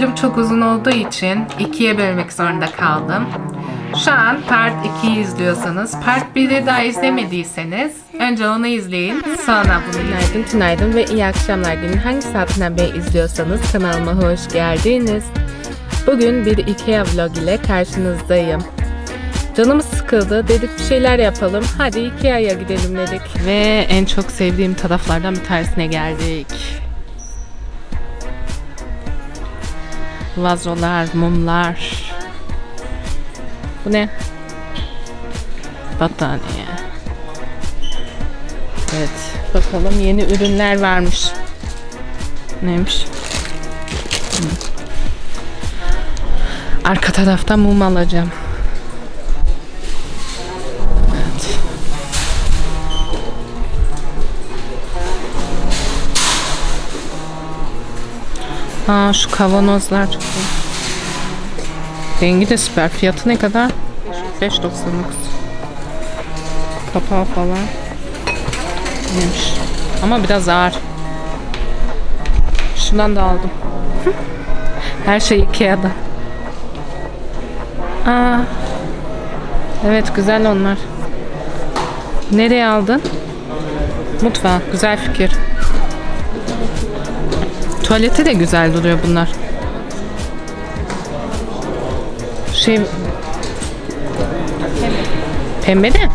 bölüm çok uzun olduğu için ikiye bölmek zorunda kaldım. Şu an part 2'yi izliyorsanız, part 1'i daha izlemediyseniz önce onu izleyin, sonra bunu Günaydın, tünaydın ve iyi akşamlar günün hangi saatinden beri izliyorsanız kanalıma hoş geldiniz. Bugün bir Ikea vlog ile karşınızdayım. Canımız sıkıldı. Dedik bir şeyler yapalım. Hadi Ikea'ya gidelim dedik. Ve en çok sevdiğim taraflardan bir tanesine geldik. Vazolar, mumlar. Bu ne? Battaniye. Evet. Bakalım yeni ürünler varmış. Neymiş? Arka tarafta mum alacağım. Aa şu kavanozlar çok iyi. Rengi de süper. Fiyatı ne kadar? 5.99. Kapağı falan. Neymiş? Ama biraz ağır. Şundan da aldım. Her şey Ikea'da. Aa. Evet güzel onlar. Nereye aldın? Mutfağa. Güzel fikir. Tuvalete de güzel duruyor bunlar. Şey Pembe de.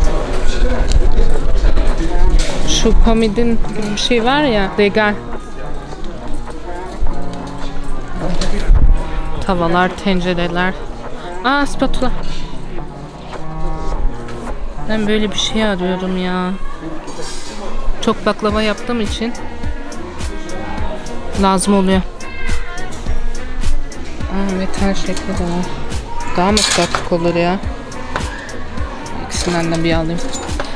Şu pomidin gibi bir şey var ya. Regal. Tavalar, tencereler. Aa spatula. Ben böyle bir şey arıyorum ya. Çok baklava yaptığım için lazım oluyor. Aa, metal şekli de var. Daha mı pratik olur ya? İkisinden de bir alayım.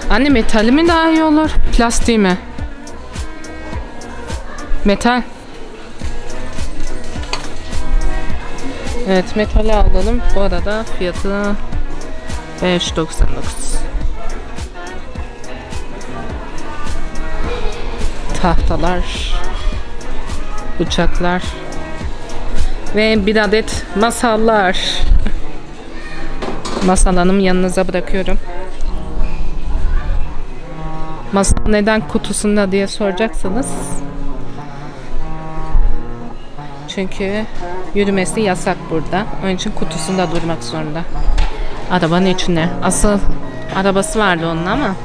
Anne metali mi daha iyi olur? Plastiği mi? Metal. Evet metali alalım. Bu arada fiyatı 5.99. Tahtalar. Bıçaklar. Ve bir adet masallar. Masal Hanım yanınıza bırakıyorum. Masal neden kutusunda diye soracaksanız. Çünkü yürümesi yasak burada. Onun için kutusunda durmak zorunda. Arabanın içine. Asıl arabası vardı onun ama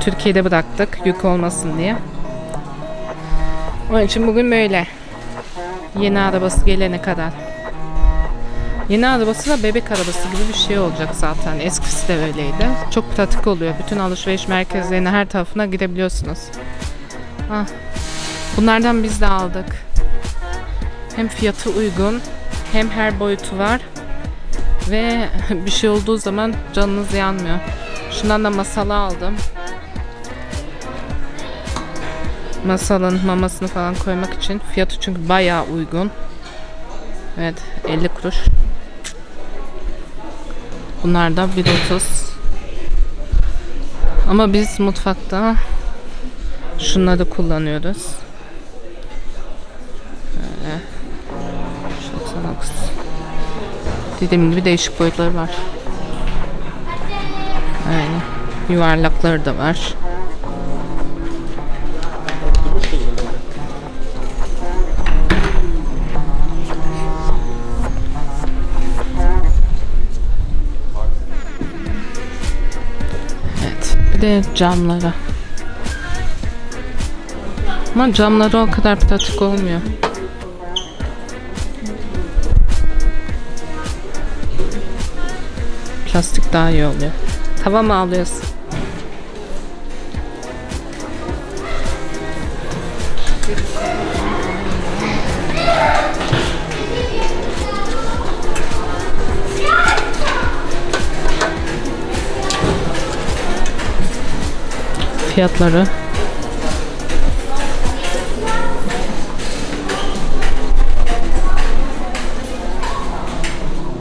Türkiye'de bıraktık yük olmasın diye. Onun için bugün böyle. Yeni arabası gelene kadar. Yeni arabası da bebek arabası gibi bir şey olacak zaten. Eskisi de öyleydi. Çok pratik oluyor. Bütün alışveriş merkezlerine her tarafına gidebiliyorsunuz. Ah. Bunlardan biz de aldık. Hem fiyatı uygun hem her boyutu var. Ve bir şey olduğu zaman canınız yanmıyor. Şundan da masala aldım. Masalın mamasını falan koymak için. Fiyatı çünkü bayağı uygun. Evet 50 kuruş. Bunlar da 1.30. Ama biz mutfakta şunları kullanıyoruz. Böyle. 99. Dediğim gibi değişik boyutları var. Aynen. Yuvarlakları da var. Evet. Bir de camlara. Ama camları o kadar pratik olmuyor. Plastik daha iyi oluyor. Tava mı alıyorsun? Fiyatları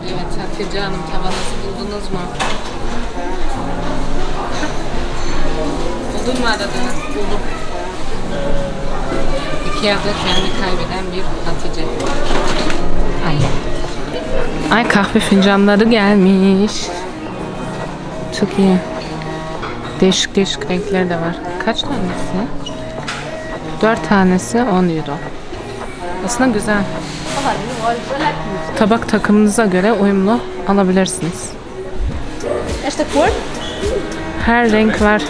Evet Hatice Hanım tavanızı buldunuz mu? Buldun mu aradığını? Buldum. Ikea'da kendi kaybeden bir Hatice. Ay Ay kahve fincanları gelmiş. Çok iyi. Değişik değişik renkleri de var. Kaç tanesi? 4 tanesi 10 euro. Aslında güzel. Tabak takımınıza göre uyumlu alabilirsiniz. Her renk var.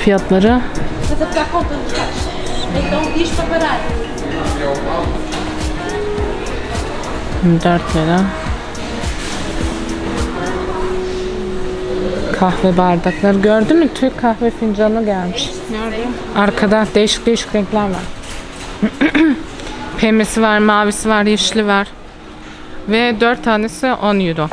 Fiyatları Estás a Kahve bardakları gördün mü? Türk kahve fincanı gelmiş. Arkada değişik değişik renkler var. Pembesi var, mavisi var, yeşili var. Ve 4 tanesi 10 euro.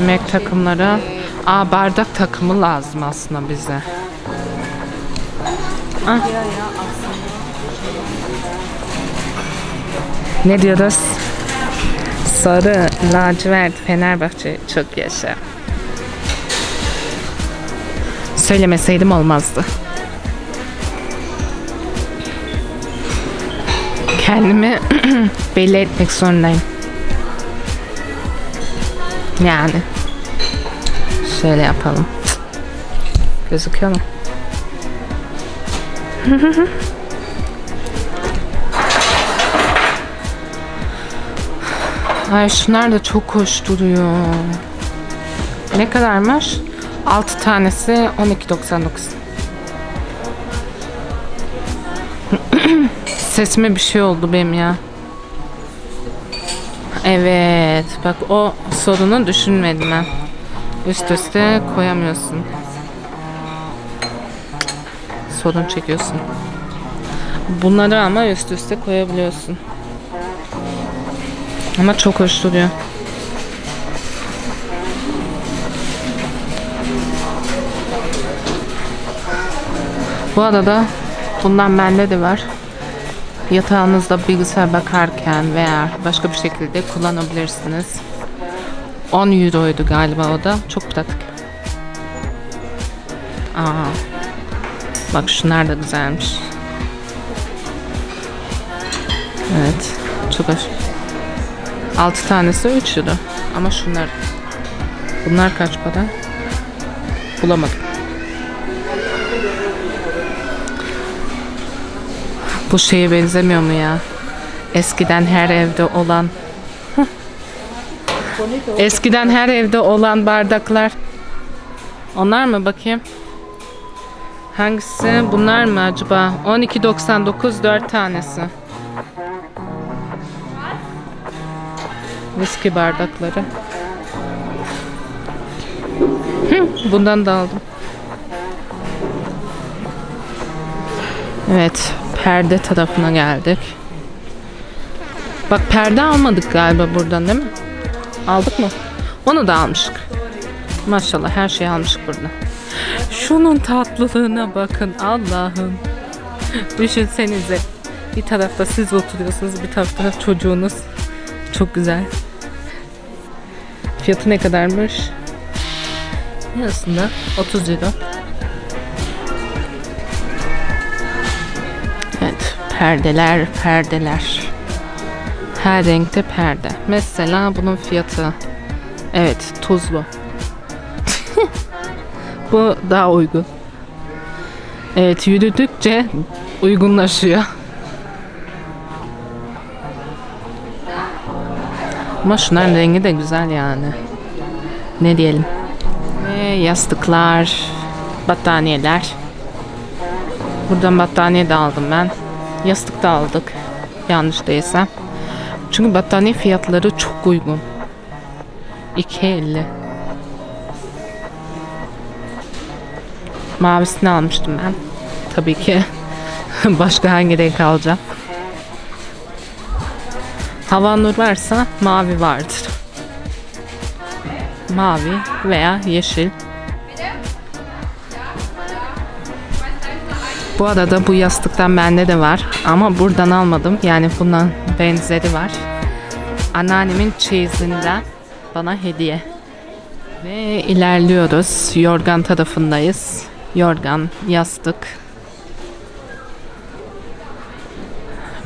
Yemek takımları. Aa bardak takımı lazım aslında bize. Ah. Ne diyoruz? Sarı, lacivert, Fenerbahçe çok yaşa. Söylemeseydim olmazdı. Kendimi belli etmek zorundayım. Yani. Şöyle yapalım. Gözüküyor mu? Ay şunlar da çok hoş duruyor. Ne kadarmış? 6 tanesi 12.99. Sesime bir şey oldu benim ya. Evet. Bak o sorunu düşünmedim ben. Üst üste koyamıyorsun. Sorun çekiyorsun. Bunları ama üst üste koyabiliyorsun. Ama çok hoş duruyor. Bu arada bundan bende de var. Yatağınızda bilgisayar bakarken veya başka bir şekilde kullanabilirsiniz. 10 euroydu galiba o da. Çok pratik. Aa. Bak şunlar da güzelmiş. Evet. Çok hoş. 6 tanesi 3 euro. Ama şunlar bunlar kaç para? Bulamadım. Bu şeye benzemiyor mu ya? Eskiden her evde olan Eskiden her evde olan bardaklar. Onlar mı bakayım? Hangisi? Bunlar mı acaba? 12.99 4 tanesi. Viski bardakları. Bundan da aldım. Evet, perde tarafına geldik. Bak perde almadık galiba buradan değil mi? Aldık mı? Onu da almıştık. Maşallah her şeyi almıştık burada. Şunun tatlılığına bakın Allah'ım. Düşünsenize. Bir tarafta siz oturuyorsunuz, bir tarafta çocuğunuz. Çok güzel. Fiyatı ne kadarmış? Aslında 30 euro. Evet, perdeler, perdeler. Her renkte perde. Mesela bunun fiyatı. Evet, tuzlu. Bu daha uygun. Evet, yürüdükçe uygunlaşıyor. Ama şunların rengi de güzel yani. Ne diyelim. Ve yastıklar, battaniyeler. Buradan battaniye de aldım ben. Yastık da aldık. Yanlış değilsem. Çünkü battaniye fiyatları çok uygun. 2.50. Mavisini almıştım ben. Tabii ki. Başka hangi renk alacağım? Havanur varsa mavi vardır. Mavi veya yeşil. Bu arada bu yastıktan bende de var ama buradan almadım. Yani bundan benzeri var. Anneannemin çeyizinden bana hediye. Ve ilerliyoruz. Yorgan tarafındayız. Yorgan, yastık.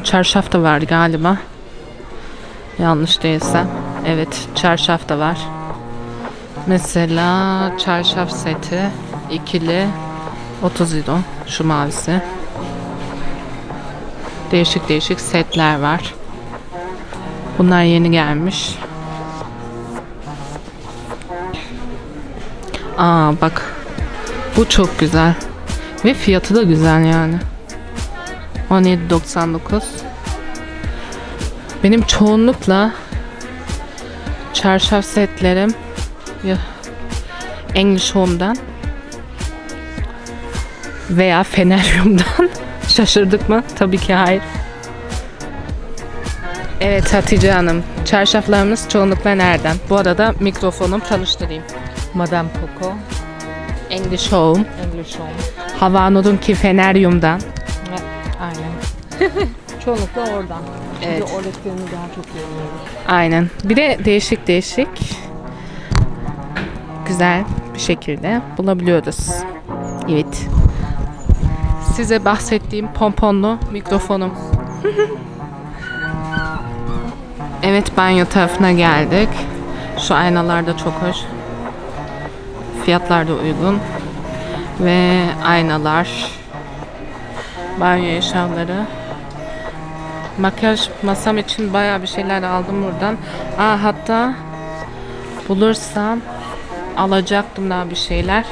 Çarşaf da var galiba. Yanlış değilsem. Evet, çarşaf da var. Mesela çarşaf seti ikili 30 euro şu mavisi. Değişik değişik setler var. Bunlar yeni gelmiş. Aa bak. Bu çok güzel. Ve fiyatı da güzel yani. 17.99. Benim çoğunlukla çarşaf setlerim ya English Home'dan veya Feneryum'dan şaşırdık mı? Tabii ki hayır. Evet Hatice Hanım, çarşaflarımız çoğunlukla nereden? Bu arada mikrofonum tanıştırayım. Madame Coco, English Home, English Home. Havanur'unki Feneryum'dan. Evet, aynen. Çoğunlukla oradan. Evet. Çünkü oradakilerini daha çok görüyorum. Aynen. Bir de değişik değişik güzel bir şekilde bulabiliyoruz. Evet. Size bahsettiğim pomponlu mikrofonum. evet banyo tarafına geldik. Şu aynalar da çok hoş. Fiyatlar da uygun. Ve aynalar. Banyo eşyaları. Makyaj masam için bayağı bir şeyler aldım buradan. Aa hatta bulursam alacaktım daha bir şeyler.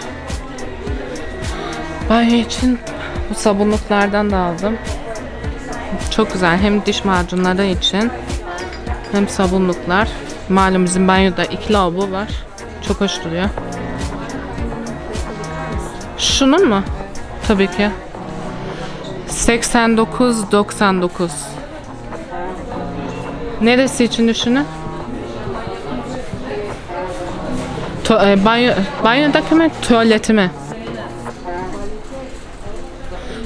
Banyo için bu sabunluklardan da aldım. Çok güzel. Hem diş macunları için hem sabunluklar. Malum bizim banyoda iki lavabo var. Çok hoş duruyor. Şunun mu? Tabii ki. 89.99 Neresi için düşünün? Tu- e, banyo, banyodaki mi? Tuvaleti mi?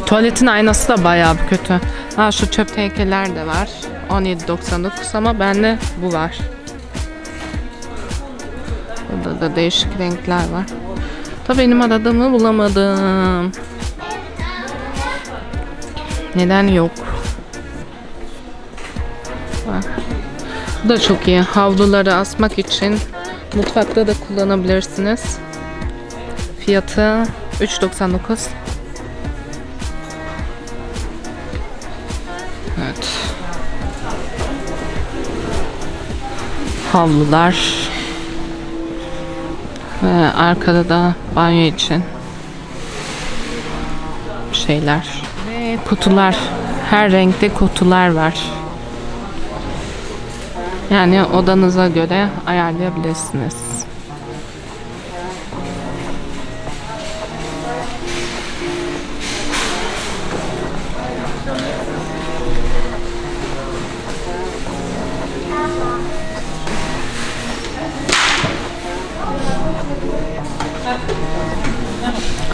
Tuvaletin aynası da bayağı kötü. Ha şu çöp tenkeler de var. 17.99 ama bende bu var. Burada da değişik renkler var. Da benim aradığımı bulamadım. Neden yok? Bu da çok iyi. Havluları asmak için mutfakta da kullanabilirsiniz. Fiyatı 3.99. Evet. Havlular. Ve arkada da banyo için şeyler. Ve kutular. Her renkte kutular var. Yani odanıza göre ayarlayabilirsiniz.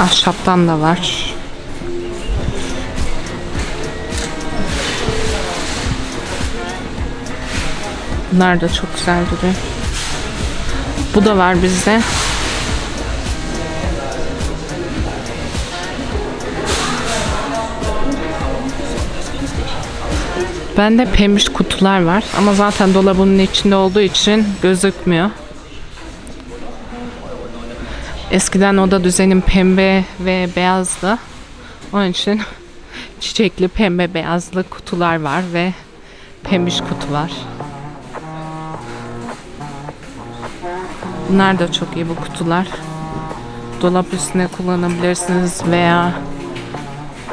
Ahşaptan da var. Bunlar da çok güzel duruyor. Bu da var bizde. Bende pembiş kutular var ama zaten dolabının içinde olduğu için gözükmüyor. Eskiden oda düzenim pembe ve beyazdı. Onun için çiçekli pembe beyazlı kutular var ve pembiş kutu var. Bunlar da çok iyi bu kutular. Dolap üstüne kullanabilirsiniz veya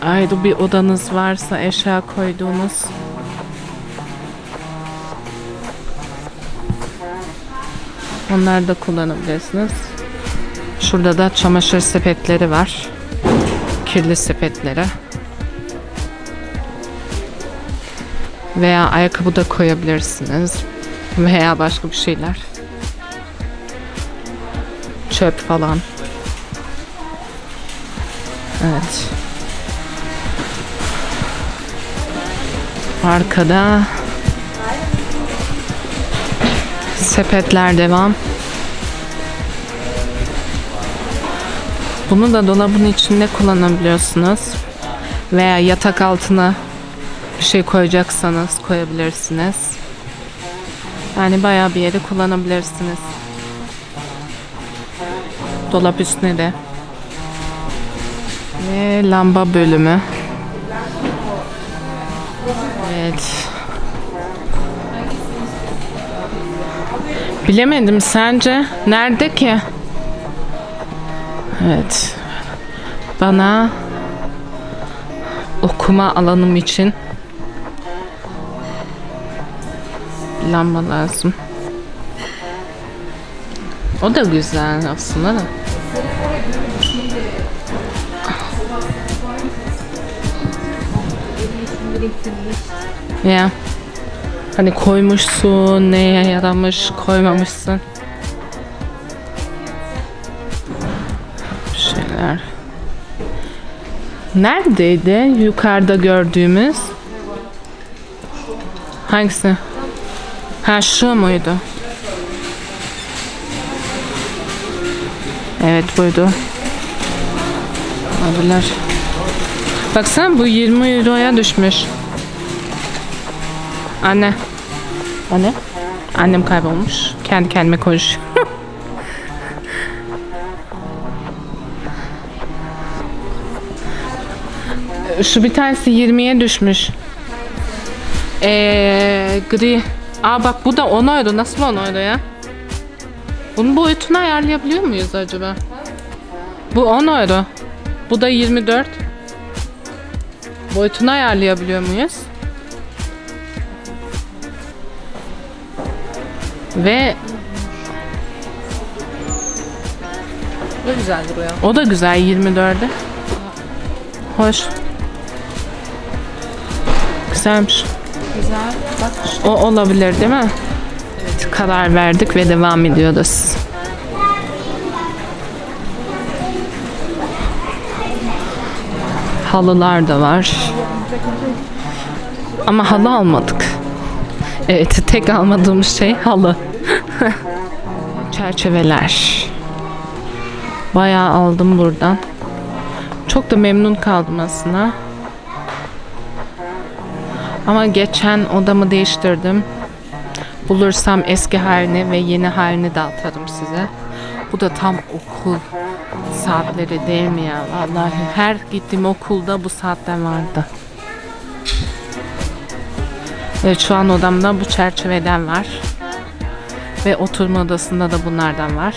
ayrı bir odanız varsa eşya koyduğunuz Onları da kullanabilirsiniz. Şurada da çamaşır sepetleri var. Kirli sepetleri. Veya ayakkabı da koyabilirsiniz. Veya başka bir şeyler. Çöp falan. Evet. Arkada sepetler devam. Bunu da dolabın içinde kullanabiliyorsunuz. Veya yatak altına bir şey koyacaksanız koyabilirsiniz. Yani bayağı bir yere kullanabilirsiniz. Dolap üstüne de. Ve lamba bölümü. Evet. Bilemedim sence nerede ki? Evet. Bana okuma alanım için lamba lazım. O da güzel aslında da. Ya. Hani koymuşsun, neye yaramış, koymamışsın. Bir şeyler. Neredeydi yukarıda gördüğümüz? Hangisi? Ha şu muydu? Evet buydu. Olabilir. Baksana bu 20 euroya düşmüş. Anne. Anne. Annem kaybolmuş. Kendi kendime konuşuyor. Şu bir tanesi 20'ye düşmüş. Ee, gri. Aa bak bu da 10 euro. Nasıl 10 euro ya? Bunun boyutunu ayarlayabiliyor muyuz acaba? Bu 10 euro. Bu da 24. Boyutunu ayarlayabiliyor muyuz? Ve Ne güzel duruyor. o da güzel 24'e. Hoş. Güzelmiş. Güzel. Bak O olabilir değil mi? Evet. Karar verdik ve devam ediyoruz. Halılar da var. Ama halı almadık. Evet, tek almadığımız şey halı. Çerçeveler. Bayağı aldım buradan. Çok da memnun kaldım aslında. Ama geçen odamı değiştirdim. Bulursam eski halini ve yeni halini de atarım size. Bu da tam okul saatleri değil mi ya? Vallahi her gittiğim okulda bu saatler vardı. Evet şu an odamda bu çerçeveden var. Ve oturma odasında da bunlardan var.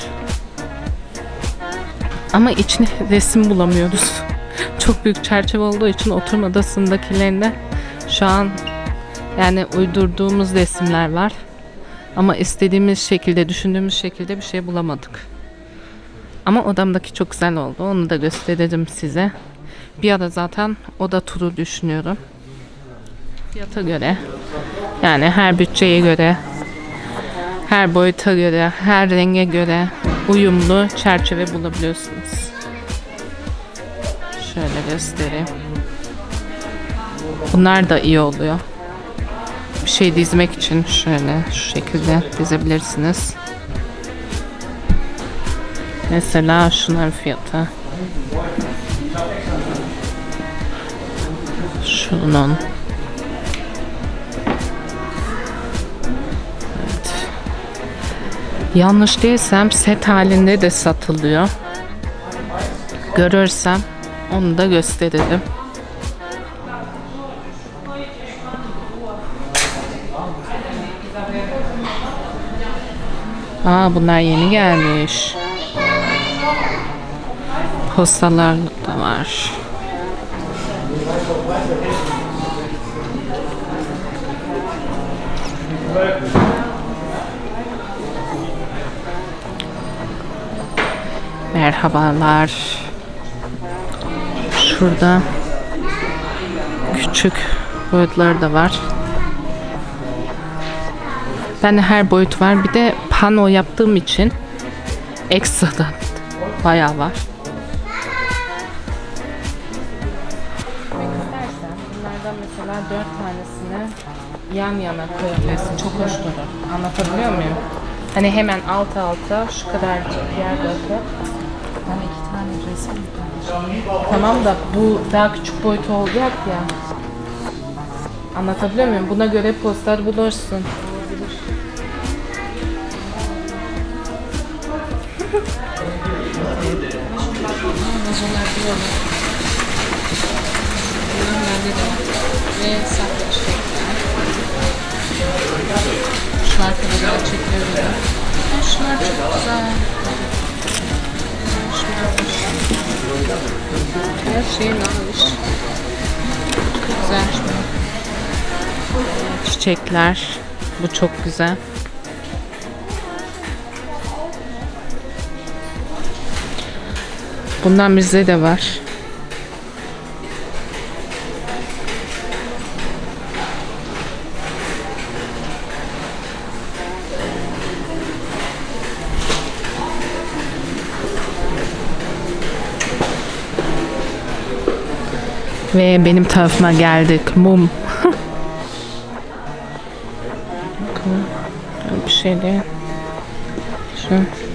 Ama içine resim bulamıyoruz. Çok büyük çerçeve olduğu için oturma odasındakilerinde şu an yani uydurduğumuz resimler var. Ama istediğimiz şekilde, düşündüğümüz şekilde bir şey bulamadık. Ama odamdaki çok güzel oldu. Onu da göstereceğim size. Bir ara zaten oda turu düşünüyorum. Fiyata göre, yani her bütçeye göre, her boyuta göre, her renge göre uyumlu çerçeve bulabiliyorsunuz. Şöyle göstereyim. Bunlar da iyi oluyor. Bir şey dizmek için şöyle şu şekilde dizebilirsiniz. Mesela şunların fiyatı. Şunun. Evet. Yanlış değilsem set halinde de satılıyor. Görürsem onu da gösteririm. Aa bunlar yeni gelmiş. Postalar da var. Merhabalar. Şurada küçük boyutları da var. Bende her boyut var. Bir de pano yaptığım için ekstradan bayağı var. Bunlardan mesela dört tanesini yan yana koyabilirsin. Çok hoş durur. Anlatabiliyor muyum? Hani hemen alt alta şu kadarcık yer bırakıp Ben iki tane resim. Tamam da bu daha küçük boyutu olacak ya. Anlatabiliyor muyum? Buna göre poster bulursun. Vazolar diyorlar. Bunlar bende de var. Ve sahte çiçekler. Şu arkada da çekiyor bir de. Ha, Şunlar çok güzel. Her şey naviş. Güzel. Çiçekler. Bu çok güzel. Bundan bizde de var. Ve benim tarafıma geldik. Mum. Bir şey değil. Şu.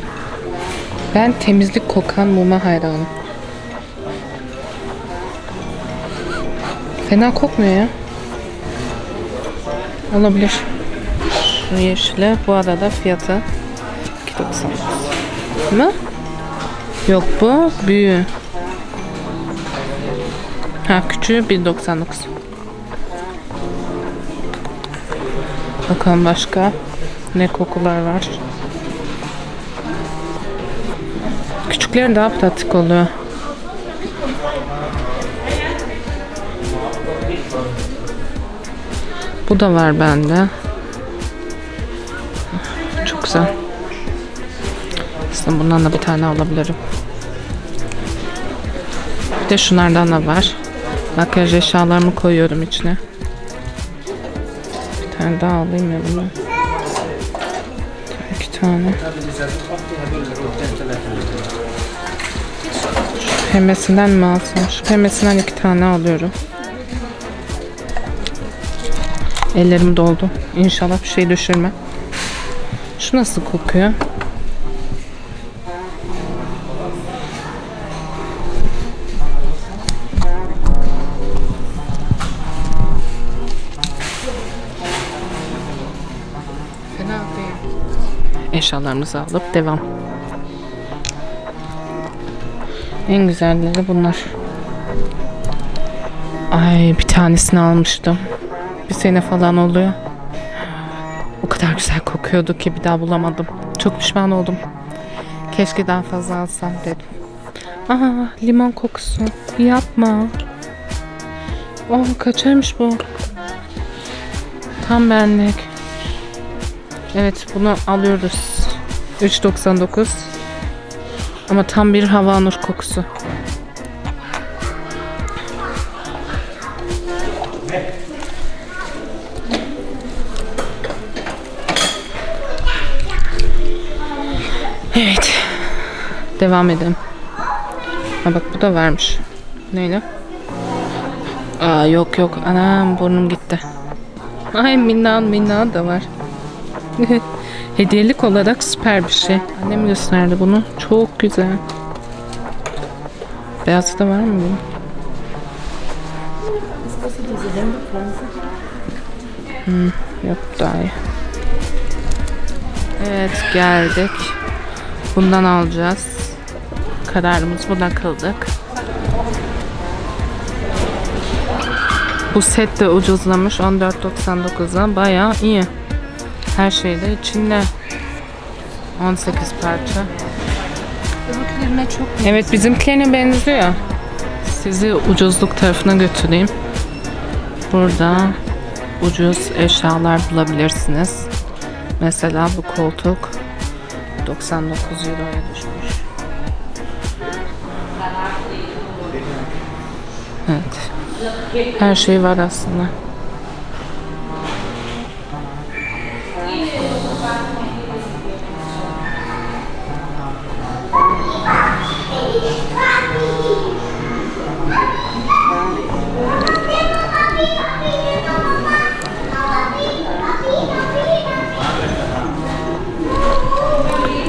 Ben temizlik kokan muma hayranım. Fena kokmuyor ya. Olabilir. Şu yeşile bu arada fiyatı 2.99 mı? Yok bu büyüğü. Ha küçüğü 1.99 Bakalım başka ne kokular var. Küçükler daha pratik oluyor. Bu da var bende. Çok güzel. Aslında bundan da bir tane alabilirim. Bir de şunlardan da var. Makyaj eşyalarımı koyuyorum içine. Bir tane daha alayım ya bunu. İki tane. Pembesinden mi alsam? Şu pembesinden iki tane alıyorum. Ellerim doldu. İnşallah bir şey düşürme. Şu nasıl kokuyor? Fena değil. Eşyalarımızı alıp devam. En güzelleri bunlar. Ay bir tanesini almıştım. Bir sene falan oluyor. O kadar güzel kokuyordu ki bir daha bulamadım. Çok pişman oldum. Keşke daha fazla alsam dedim. Aha limon kokusu. Yapma. Oh kaçarmış bu. Tam benlik. Evet bunu alıyoruz. 3.99. Ama tam bir havanur kokusu. Evet. Devam edelim. Ha bak bu da varmış. Neyle? Aa yok yok. Anam burnum gitti. Ay minnan minnan da var. Hediyelik olarak süper bir şey. Annem gösterdi bunu. Çok güzel. Beyazı da var mı bunun? Hmm, yok daha iyi. Evet geldik. Bundan alacağız. Kararımız buna kıldık. Bu set de ucuzlamış 14.99'a bayağı iyi. Her şey de içinde. 18 parça. Öbürkülerine çok Evet bizimkilerine benziyor. Sizi ucuzluk tarafına götüreyim. Burada ucuz eşyalar bulabilirsiniz. Mesela bu koltuk 99 euroya düşmüş. Evet. Her şey var aslında.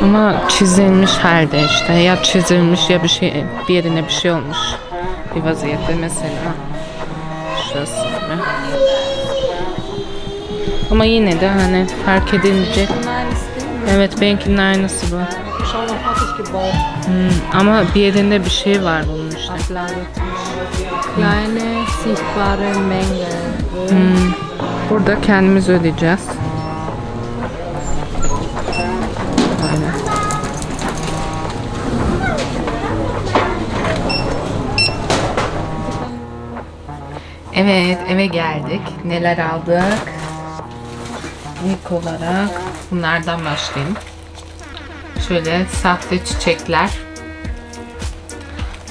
Ama çizilmiş halde işte ya çizilmiş ya bir şey bir yerine bir şey olmuş bir vaziyette mesela şurası gibi. Ama yine de hani fark edilecek. Evet benimkinin aynısı bu. Hmm, ama bir yerinde bir şey var bunun işte. Kleine sichtbare Mängel. Hmm. Burada kendimiz ödeyeceğiz. Böyle. Evet eve geldik. Neler aldık? İlk olarak bunlardan başlayayım. Şöyle sahte çiçekler.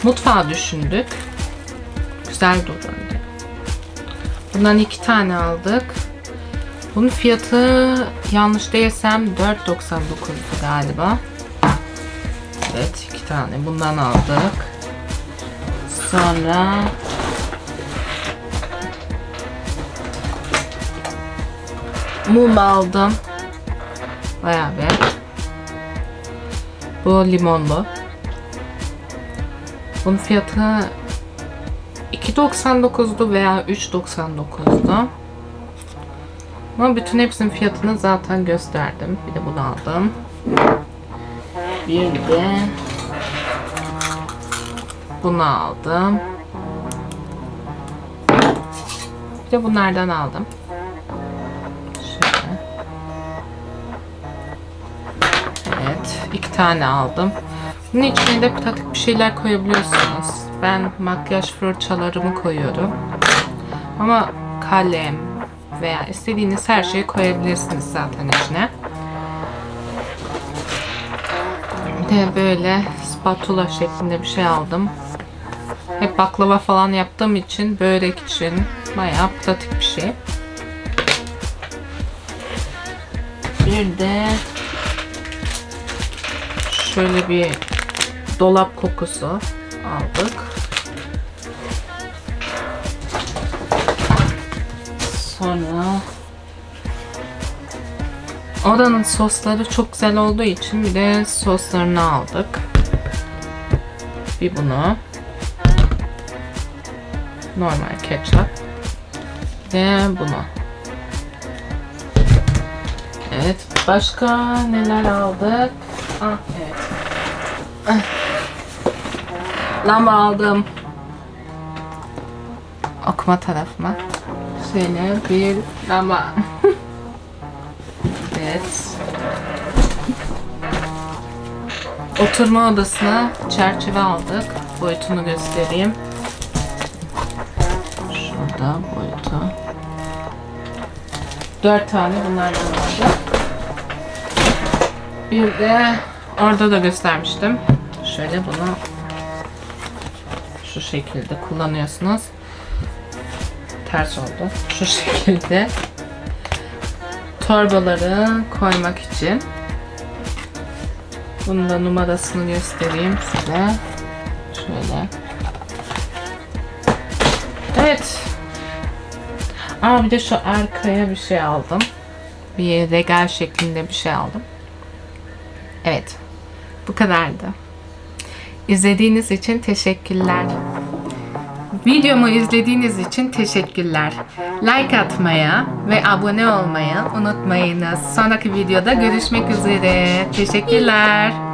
Mutfağı düşündük. Güzel durur. Bundan iki tane aldık. Bunun fiyatı yanlış değilsem 4.99'du galiba. Evet iki tane bundan aldık. Sonra mum aldım. Bayağı bir. Bu limonlu. Bunun fiyatı 2.99'du veya 3.99'du. Ama bütün hepsinin fiyatını zaten gösterdim. Bir de bunu aldım. Bir de bunu aldım. Bir de bunlardan aldım. Şöyle. Evet, iki tane aldım. Bunun içine de pratik bir şeyler koyabiliyorsunuz. Ben makyaj fırçalarımı koyuyorum. Ama kalem veya istediğiniz her şeyi koyabilirsiniz zaten içine. Bir de böyle spatula şeklinde bir şey aldım. Hep baklava falan yaptığım için börek için bayağı pratik bir şey. Bir de şöyle bir dolap kokusu aldık. Sonra oranın sosları çok güzel olduğu için bir de soslarını aldık. Bir bunu. Normal ketçap. De bunu. Evet. Başka neler aldık? Ah evet. Lamba aldım. Okuma tarafıma. Şöyle bir lamba. evet. Oturma odasına çerçeve aldık. Boyutunu göstereyim. Şurada boyutu. Dört tane bunlardan aldık. Bir de orada da göstermiştim. Şöyle bunu şu şekilde kullanıyorsunuz. Ters oldu. Şu şekilde torbaları koymak için. Bunun da numarasını göstereyim size. Şöyle. Evet. Aa bir de şu arkaya bir şey aldım. Bir regal şeklinde bir şey aldım. Evet. Bu kadardı. İzlediğiniz için teşekkürler. Videomu izlediğiniz için teşekkürler. Like atmaya ve abone olmayı unutmayınız. Sonraki videoda görüşmek üzere. Teşekkürler.